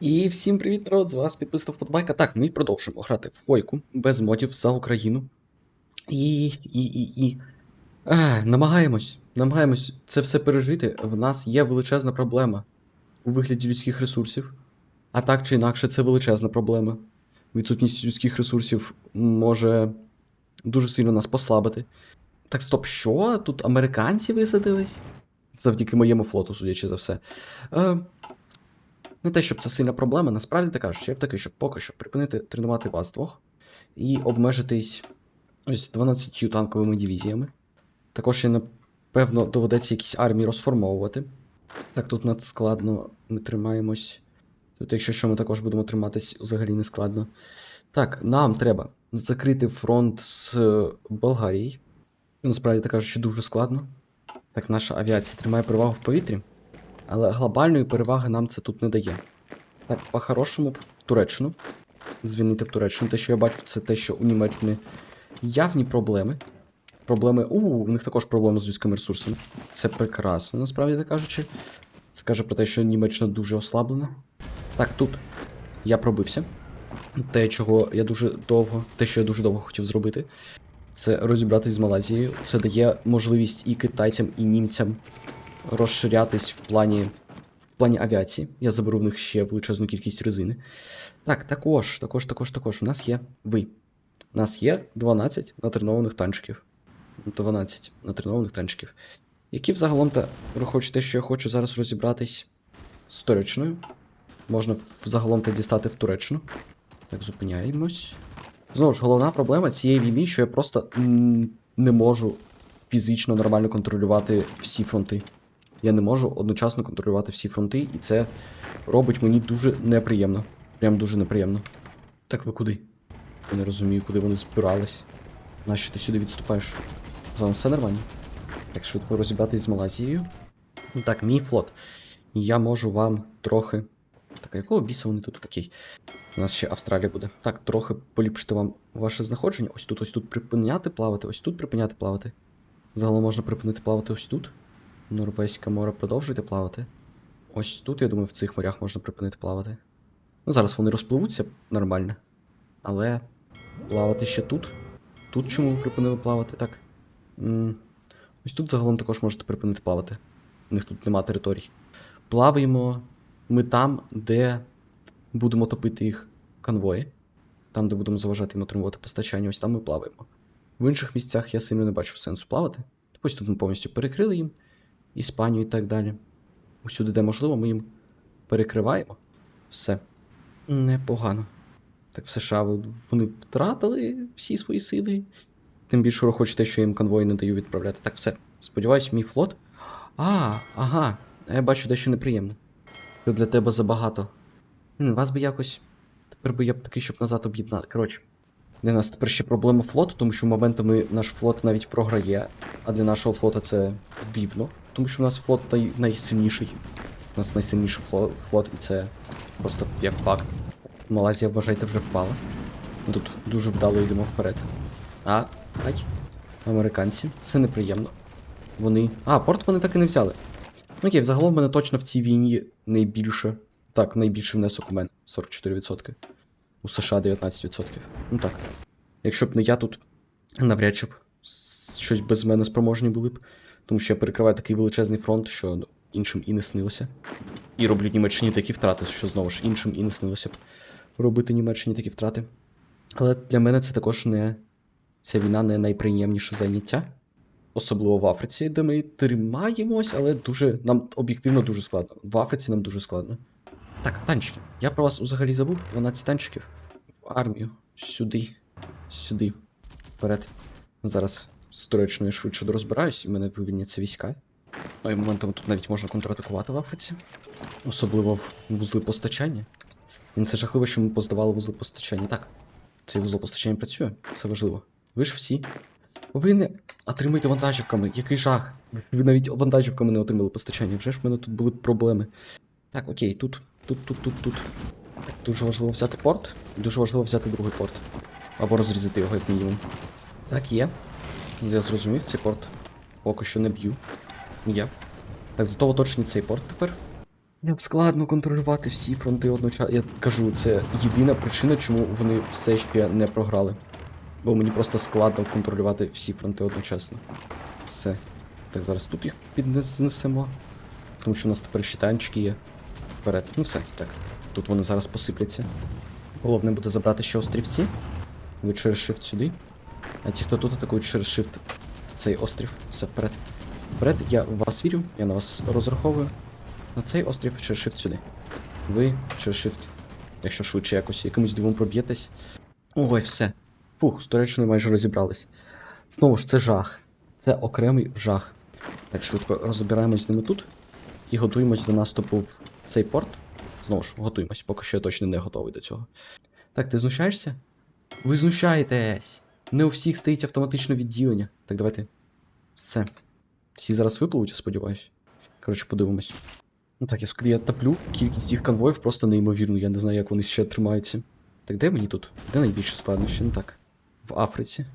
І всім привіт, народ! З вас підписав Подбайка. Так, ми продовжуємо грати в Хойку без модів за Україну. І. і. і. і. А, намагаємось. Намагаємось це все пережити. В нас є величезна проблема у вигляді людських ресурсів. А так чи інакше, це величезна проблема. Відсутність людських ресурсів може дуже сильно нас послабити. Так, стоп, що? Тут американці висадились? Завдяки моєму флоту, судячи за все. Е, не те, щоб це сильна проблема, насправді так кажучи, я б такий, щоб поки що припинити тренувати вас двох і обмежитись ось 12 танковими дивізіями. Також ще, напевно, доведеться якісь армії розформовувати. Так, тут надскладно ми тримаємось. Тут, якщо що, ми також будемо триматись взагалі не складно. Так, нам треба закрити фронт з е, Болгарії. Насправді так кажучи, дуже складно. Так, наша авіація тримає перевагу в повітрі. Але глобальної переваги нам це тут не дає. Так, по-хорошому, Туреччину. Звільнити б Туреччину. Те, що я бачу, це те, що у Німеччини явні проблеми. Проблеми. У, у них також проблеми з людськими ресурсами. Це прекрасно, насправді так кажучи. Це каже про те, що Німеччина дуже ослаблена. Так, тут я пробився. Те, чого я дуже довго, те, що я дуже довго хотів зробити, це розібратись з Малайзією. Це дає можливість і китайцям, і німцям розширятись в плані в плані авіації. Я заберу в них ще величезну кількість резини. Так, також, також, також, також. У нас є ви. У нас є 12 натренованих танчиків. 12 натренованих танчиків. Які взагалом та враховуючи те, що я хочу зараз розібратись з Туреччиною. Можна взагалом та дістати в Туреччину. Так, зупиняємось. Знову ж, головна проблема цієї війни, що я просто не можу фізично нормально контролювати всі фронти. Я не можу одночасно контролювати всі фронти, і це робить мені дуже неприємно. Прям дуже неприємно. Так ви куди? Я не розумію, куди вони збирались. Нащо ти сюди відступаєш? З вами все нормально? Так швидко розібратись з Малайзією. Ну Так, мій флот. Я можу вам трохи. Так, а якого біса вони тут? Окей. У нас ще Австралія буде. Так, трохи поліпшити вам ваше знаходження. Ось тут, ось тут припиняти плавати, ось тут припиняти плавати. Загалом можна припинити плавати ось тут. Норвезьке море продовжуйте плавати. Ось тут, я думаю, в цих морях можна припинити плавати. Ну, зараз вони розпливуться нормально. Але плавати ще тут. Тут чому ви припинили плавати? Так. м Ось тут загалом також можете припинити плавати. У них тут нема територій. Плаваємо ми там, де будемо топити їх конвої. Там, де будемо заважати їм отримувати постачання, ось там ми плаваємо. В інших місцях я сильно не бачу сенсу плавати. Ось тут ми повністю перекрили їм. Іспанію і так далі. Усюди, де можливо, ми їм перекриваємо. Все. Непогано. Так в США вони втратили всі свої сили. Тим більше враховуючи те, що їм конвої не даю відправляти. Так, все. Сподіваюсь, мій флот. А, ага. Я бачу дещо неприємне. Що для тебе забагато. Вас би якось. Тепер би я б такий, щоб назад об'єднати. Коротше. Для нас тепер ще проблема флоту, тому що моментами наш флот навіть програє, а для нашого флота це дивно, тому що в нас флот най- найсильніший. У нас найсильніший флот, флот, і це просто як факт. Малайзія, вважайте, вже впала. Тут дуже вдало йдемо вперед. А, ай. Американці, це неприємно. Вони. А, порт вони так і не взяли. Ну, Окей, взагалом в мене точно в цій війні найбільше. Так, найбільший внесок у мене 44%. У США 19%. Ну так. Якщо б не я тут, навряд чи б щось без мене спроможні були б. Тому що я перекриваю такий величезний фронт, що іншим і не снилося. І роблю Німеччині такі втрати, що знову ж іншим і не снилося б робити Німеччині такі втрати. Але для мене це також не. Ця війна не найприємніше заняття. Особливо в Африці, де ми тримаємось, але дуже. Нам об'єктивно дуже складно. В Африці нам дуже складно. Так, танчики. Я про вас взагалі забув. 12 танчиків. В армію. Сюди. Сюди. Вперед. Зараз Туреччиною швидше дорозбираюсь, і мене вивільняться війська. Ну і моментом тут навіть можна контратакувати в Африці. Особливо в вузли постачання. І це жахливо, що ми поздавали вузли постачання. Так. Цей вузол постачання працює, це важливо. Ви ж всі. Ви не отримуєте вантажівками. Який жах. Ви навіть вантажівками не отримали постачання. Вже ж в мене тут були проблеми. Так, окей, тут, тут, тут, тут, тут. Дуже важливо взяти порт. Дуже важливо взяти другий порт. Або розрізати його, як мінімум. Так, є. Я зрозумів, цей порт. Поки що не б'ю. Я. Так, зато оточені цей порт тепер. Як складно контролювати всі фронти одночасно. Я кажу, це єдина причина, чому вони все ще не програли. Бо мені просто складно контролювати всі фронти одночасно. Все. Так, зараз тут їх піднесемо. Тому що у нас тепер ще танчики є. Вперед. Ну все, так. Тут вони зараз посипляться. Головне буде забрати ще острівці. Ви через shift сюди. А ті, хто тут атакують через shift в цей острів. Все вперед. Вперед, я в вас вірю, я на вас розраховую. На цей острів через shift сюди. Ви через shift. Якщо швидше якось якимось дивом проб'єтесь. Ой, все. Фух, з Туреччиною майже розібрались. Знову ж, це жах. Це окремий жах. Так, швидко розбираємось з ними тут і готуємось до наступу в цей порт. Знову ж, готуємось, поки що я точно не готовий до цього. Так, ти знущаєшся? Ви знущаєтесь! Не у всіх стоїть автоматичне відділення. Так, давайте. Все. Всі зараз випливуть, я сподіваюся. Коротше, подивимось. Ну так, я, я топлю, кількість їх конвоїв просто неймовірна, я не знаю, як вони ще тримаються. Так де мені тут? Де найбільше складнощі? Ну так. В Африці.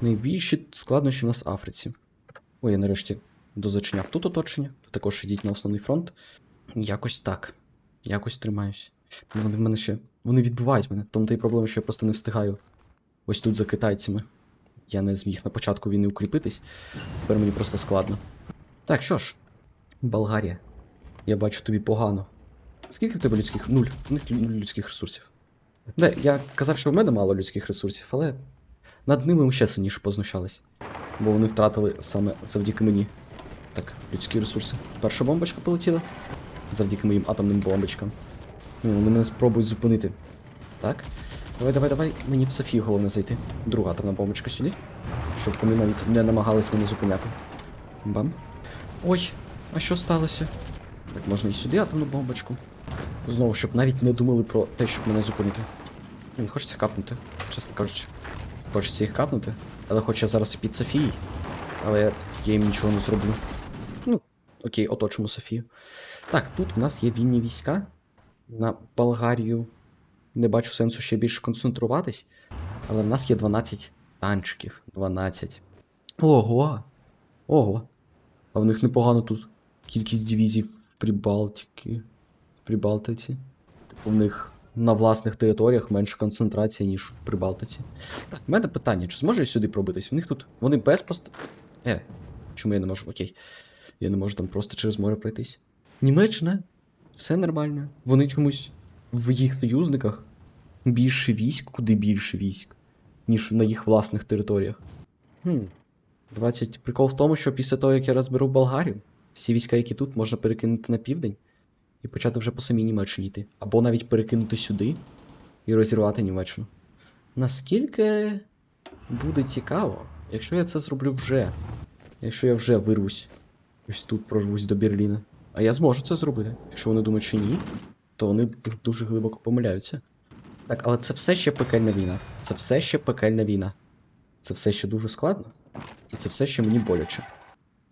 Найбільші складнощі в нас в Африці. Ой, я нарешті дозачиняв тут оточення. Також йдіть на основний фронт. Якось так. Якось тримаюсь. Вони в мене ще. Вони відбивають мене. Тому та й проблема, що я просто не встигаю. Ось тут за китайцями. Я не зміг на початку війни укріпитись. Тепер мені просто складно. Так, що ж, Болгарія. Я бачу тобі погано. Скільки в тебе людських? Нуль. У них нуль людських ресурсів. Де, я казав, що в мене мало людських ресурсів, але над ними ми ще сильніше познущались. Бо вони втратили саме завдяки мені. Так, людські ресурси. Перша бомбочка полетіла. Завдяки моїм атомним бомбочкам. Ну, вони мене спробують зупинити. Так. Давай, давай, давай. Мені в Софію головне зайти. Друга атомна бомбочка сюди. Щоб вони навіть не намагались мене зупиняти. Бам. Ой, а що сталося? Так, можна і сюди атомну бомбочку. Знову, щоб навіть не думали про те, щоб мене зупинити. Блін, хочеться капнути, чесно кажучи. Хочеться їх капнути, але хоч я зараз і під Софією. Але я їм нічого не зроблю. Ну, окей, оточимо Софію. Так, тут в нас є вільні війська. На Болгарію не бачу сенсу ще більше концентруватись. Але в нас є 12 танчиків. 12. Ого! Ого! А в них непогано тут. Кількість дивізій в Прибалтиці. В Прибалтиці. Типу в них на власних територіях менша концентрація, ніж в Прибалтиці. Так, в мене питання, чи зможу я сюди пробитись? В них тут. Вони без пост. Е, чому я не можу? Окей. Я не можу там просто через море пройтись. Німеччина, все нормально. Вони чомусь в їх союзниках більше військ, куди більше військ, ніж на їх власних територіях. Хм. 20. Прикол в тому, що після того, як я розберу Болгарію, всі війська, які тут, можна перекинути на південь і почати вже по самій Німеччині йти. Або навіть перекинути сюди і розірвати Німеччину. Наскільки буде цікаво, якщо я це зроблю вже. Якщо я вже вирвусь, ось тут прорвусь до Берліна. А я зможу це зробити. Якщо вони думають, що ні, то вони дуже глибоко помиляються. Так, але це все ще пекельна війна. Це все ще пекельна війна. Це все ще дуже складно. І це все ще мені боляче.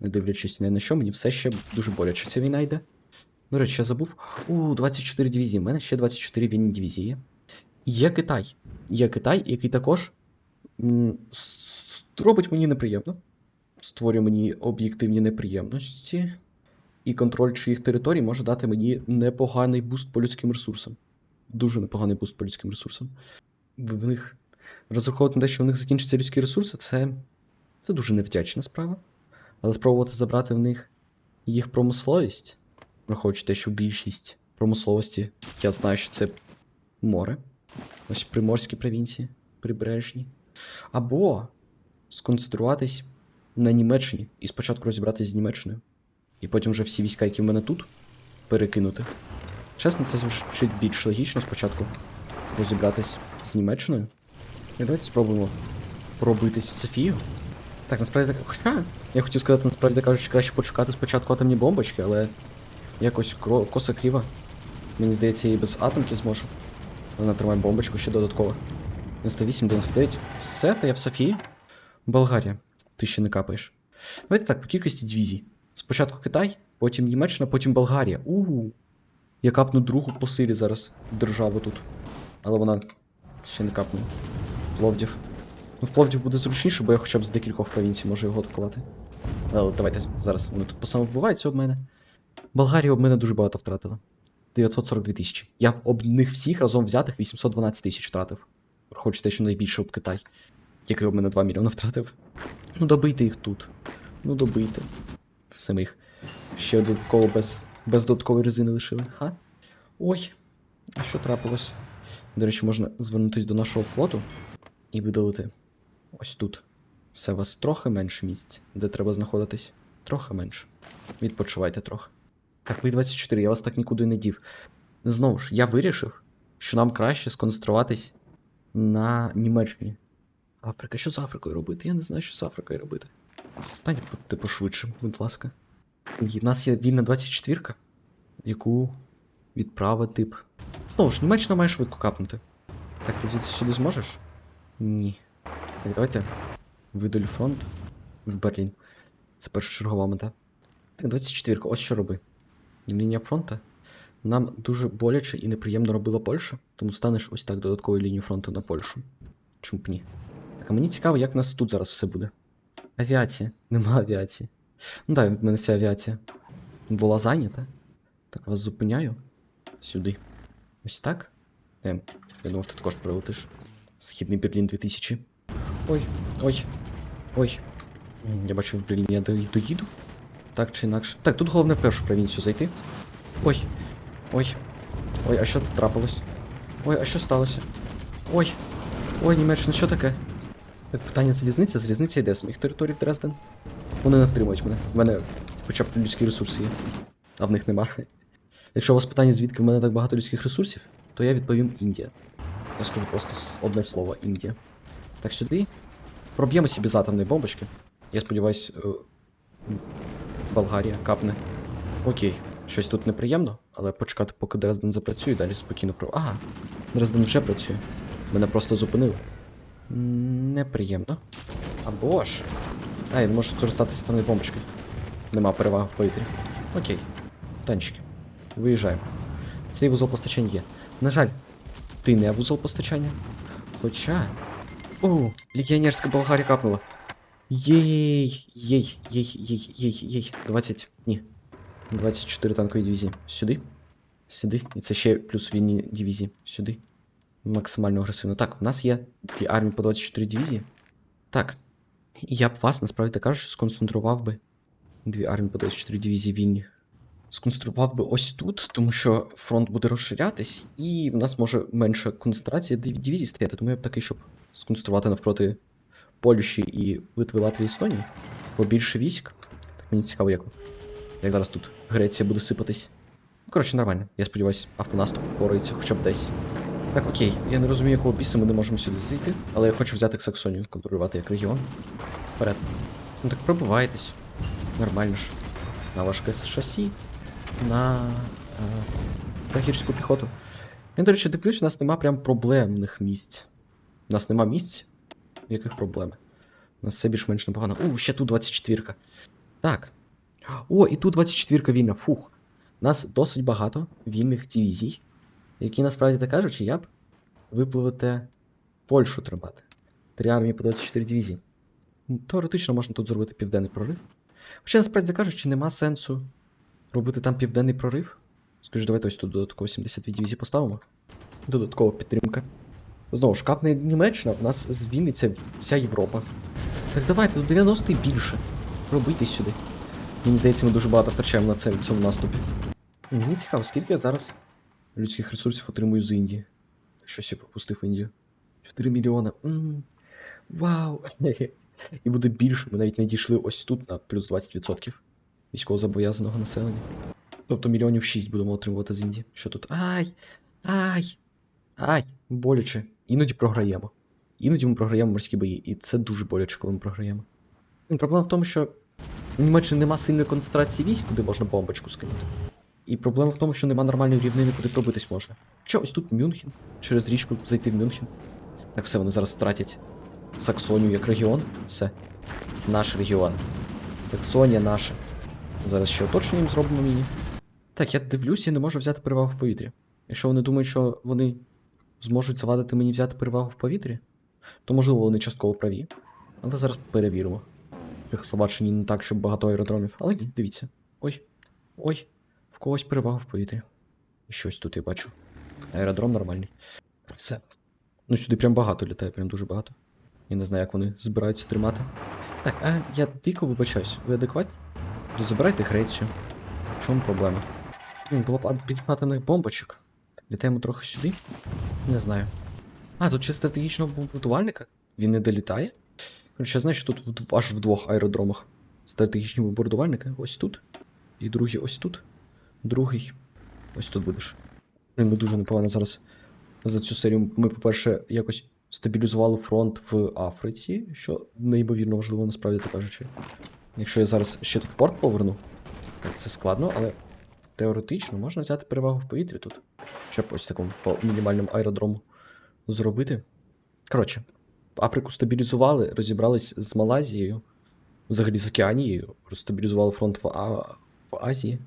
Не дивлячись ні на що, мені все ще дуже боляче ця війна йде. До речі, я забув. У, 24 дивізії. У мене ще 24 вільні дивізії. є. Китай. Є Китай, який також робить мені неприємно. Створює мені об'єктивні неприємності. І контроль чиїх територій може дати мені непоганий буст по людським ресурсам. Дуже непоганий буст по людським ресурсам. В них розраховувати на те, що в них закінчаться людські ресурси, це, це дуже невдячна справа. Але спробувати забрати в них їх промисловість, враховуючи те, що більшість промисловості, я знаю, що це море. Ось приморські провінції, прибережні. Або сконцентруватись на Німеччині і спочатку розібратися з Німеччиною. І потім вже всі війська, які в мене тут, перекинути. Чесно, це звучить більш логічно спочатку розібратись з Німеччиною. І давайте спробуємо пробитись в Софію. Так, насправді так. Хоча, я хотів сказати, насправді кажучи, краще почекати спочатку атомні бомбочки, але якось кро... коса кріва. Мені здається, я і без атомки зможу. Вона тримає бомбочку ще додатково. 98, 99. Все, та я в Софії. Болгарія. Ти ще не капаєш. Давайте так, по кількості дивізій. Спочатку Китай, потім Німеччина, потім Болгарія. Угу. Я капну другу по силі зараз державу тут. Але вона ще не капне. Пловдів. Ну, в Пловдів буде зручніше, бо я хоча б з декількох провінцій можу його атакувати. Але давайте зараз вони тут посамовбиваються об мене. Болгарія об мене дуже багато втратила. 942 тисячі. Я об них всіх разом взятих 812 тисяч втратив. Враховуючи те, що найбільше об Китай. Який об мене 2 мільйони втратив. Ну добийте їх тут. Ну добийте. Самих. Ще додатково без, без додаткової резини лишили. Ха? Ой. А що трапилось? До речі, можна звернутися до нашого флоту і видалити ось тут. Все, у вас трохи менше місць, де треба знаходитись. Трохи менше. Відпочивайте трохи. Так, ви 24, я вас так нікуди не дів. Знову ж, я вирішив, що нам краще сконцентруватись на Німеччині. Африка, що з Африкою робити? Я не знаю, що з Африкою робити. Станьте будьте пошвидше, будь ласка. В нас є вільна 24, яку відправити б. Знову ж, Німеччина має швидко капнути. Так, ти звідси сюди зможеш? Ні. Так, давайте видалю фронт в Берлін. Це першочергова мета. Так, 24, ось що роби. Лінія фронту. Нам дуже боляче і неприємно робила Польща, тому станеш ось так додатковою лінією фронту на Польщу. Чому б ні? Так, а мені цікаво, як в нас тут зараз все буде. Авіація. Нема авіації. Ну так, в мене вся авіація була зайнята. Так, вас зупиняю. Сюди. Ось так. Ем, я думав, ти також прилетиш. Східний Берлін 2000. Ой, ой, ой. Я бачу в Берліні я до- доїду. Так чи інакше. Так, тут головне в першу провінцію зайти. Ой. Ой. Ой, а що тут трапилось? Ой, а що сталося? Ой. Ой, Німеччина, що таке? Так, питання залізниця. Залізниця йде з моїх територій в Дрезден. Вони не втримують мене. В мене хоча б людські ресурси є. А в них нема. Якщо у вас питання, звідки в мене так багато людських ресурсів, то я відповім Індія. Я скажу просто одне слово Індія. Так сюди. Проб'ємо собі з атомної бомбочки. Я сподіваюсь, е, Болгарія капне. Окей, щось тут неприємно, але почекати, поки Дрезден запрацює, далі спокійно про. Ага, Дрезден вже працює. Мене просто зупинили. Неприємно. Або ж. А, я не можу скористатися атомною бомбочкою. Нема переваги в повітрі. Окей. Танчики. Виїжджаємо. Цей вузол постачання є. На жаль, ти не вузол постачання. Хоча. О, легіонерська Болгарія капнула. Єй, єй, єй, єй, єй, єй. 20. Ні. 24 танкові дивізії. Сюди. Сюди. І це ще плюс вільні дивізії. Сюди. Максимально агресивно. Так, у нас є дві армії по 24 дивізії. Так. І я б вас, насправді так кажучи, сконцентрував би. Дві армії по 24 дивізії вільні. Сконцентрував би ось тут, тому що фронт буде розширятись, і в нас може менша концентрація дивізій стояти. Тому я б такий, щоб сконцентрувати навпроти Польщі і Литви, Латвії, Естонії. Побільше військ. Так мені цікаво, як, як зараз тут Греція буде сипатись. Ну, коротше, нормально. Я сподіваюся, автонаступ впорається хоча б десь. Так, окей, я не розумію, якого біса ми не можемо сюди зайти, але я хочу взяти Саксонію, контролювати як регіон. Вперед. Ну так пробивайтесь. Нормально ж. На важке шасі, на е, гірську піхоту. Я, до речі, дивлюсь, у нас нема прям проблемних місць. У нас нема місць, яких проблеми. У нас все більш-менш непогано. У, ще тут 24. Так. О, і тут 24 вільна. Фух. У нас досить багато вільних дивізій, які насправді так кажучи, я б випливете Польщу тримати. Три армії по 24 дивізії. Теоретично можна тут зробити південний прорив. Хоча, насправді кажучи, нема сенсу робити там південний прорив. Скажи, давайте ось тут додатково 72 дивізії поставимо. Додаткова підтримка. Знову ж, капне Німеччина, в нас звільниться вся Європа. Так давайте, до 90 і більше. Робити сюди. Мені здається, ми дуже багато втрачаємо на цьому наступі. Мені цікаво, скільки я зараз людських ресурсів отримую з Індії. Щось я пропустив Індію. 4 мільйони. М, Вау! І буде більше. Ми навіть не дійшли ось тут на плюс 20% військовозобов'язаного населення. Тобто мільйонів 6 будемо отримувати з Індії. Що тут? Ай! Ай! Ай! Боляче. Іноді програємо. Іноді ми програємо морські бої, і це дуже боляче, коли ми програємо. Проблема в тому, що в Німеччині нема сильної концентрації військ, куди можна бомбочку скинути. І проблема в тому, що нема нормальної рівнини, куди пробитись можна. Хоча ось тут Мюнхен, через річку зайти в Мюнхен. Так все, вони зараз втратять Саксонію як регіон. Все. Це наш регіон. Саксонія наша. Зараз ще оточення їм зробимо міні. Так, я дивлюсь, я не можу взяти перевагу в повітрі. Якщо вони думають, що вони зможуть завадити мені взяти перевагу в повітрі, то можливо вони частково праві. Але зараз перевіримо. Чехословаччині не так, щоб багато аеродромів. Але ні, дивіться. Ой. Ой. Когось перевага в повітрі. Щось тут я бачу. Аеродром нормальний. Все. Ну, сюди прям багато літає, прям дуже багато. Я не знаю, як вони збираються тримати. Так, а я дико вибачаюсь. Ви адекватні? То забирайте Грецію. В чому проблема? Було б атомних бомбочок. Літаємо трохи сюди? Не знаю. А, тут ще стратегічного бомбардувальника? Він не долітає? Короче, я знаю, що тут аж в двох аеродромах. Стратегічні бомбардувальники. Ось тут. І другий ось тут. Другий. Ось тут будеш. Блін, ми дуже непогано зараз за цю серію. Ми, по-перше, якось стабілізували фронт в Африці, що неймовірно важливо, насправді так кажучи. Якщо я зараз ще тут порт поверну, це складно, але теоретично можна взяти перевагу в повітрі тут. Щоб ось такому по мінімальному аеродрому зробити. Коротше, Африку стабілізували, розібрались з Малайзією, взагалі з Океанією, розстабілізували фронт в, а... в Азії.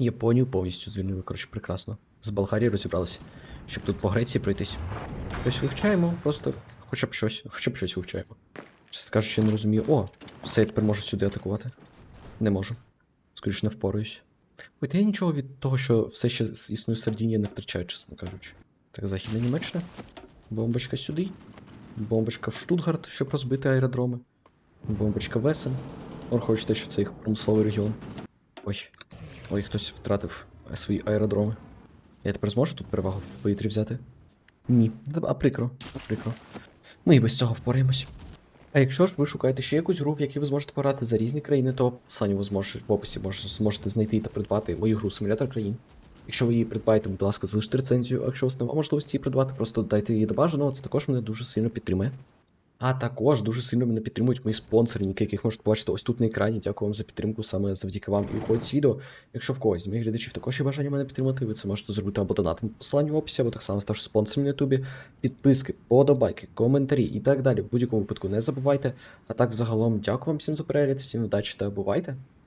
Японію повністю звільнили, коротше, прекрасно. З Болгарією розібралися, щоб тут по Греції пройтись. Ось вивчаємо, просто хоча б щось, хоча б щось вивчаємо. Чесно кажучи, я не розумію. О, все, я тепер можу сюди атакувати. Не можу. Скоріше, не впораюсь. Ой, я нічого від того, що все ще існує Сардінія, не втрачаю, чесно кажучи. Так, Західна Німеччина. Бомбочка сюди. Бомбочка в Штутгарт, щоб розбити аеродроми. Бомбочка в Есен. Враховуючи те, що це їх промисловий регіон. Ой. Ой, хтось втратив е, свої аеродроми. Я тепер зможу тут перевагу в повітрі взяти? Ні. А прикро, прикро. Ми і без цього впораємось. А якщо ж ви шукаєте ще якусь гру, в якій ви зможете пограти за різні країни, то в описанні ви зможете в описі зможете знайти та придбати мою гру Симулятор країн. Якщо ви її придбаєте, будь ласка, залиште рецензію, якщо вас немає можливості її придбати, просто дайте її до бажаного, це також мене дуже сильно підтримує. А також дуже сильно мене підтримують мої спонсори, яких можете побачити ось тут на екрані. Дякую вам за підтримку, саме завдяки вам і уходить з відео. Якщо в когось з моїх глядачів також є бажання мене підтримати, ви це можете зробити або донатом по в описі, або так само ставши спонсором на Ютубі. Підписки, подобайки, коментарі і так далі. В будь-якому випадку не забувайте. А так, взагалом, дякую вам всім за перегляд, всім удачі та бувайте.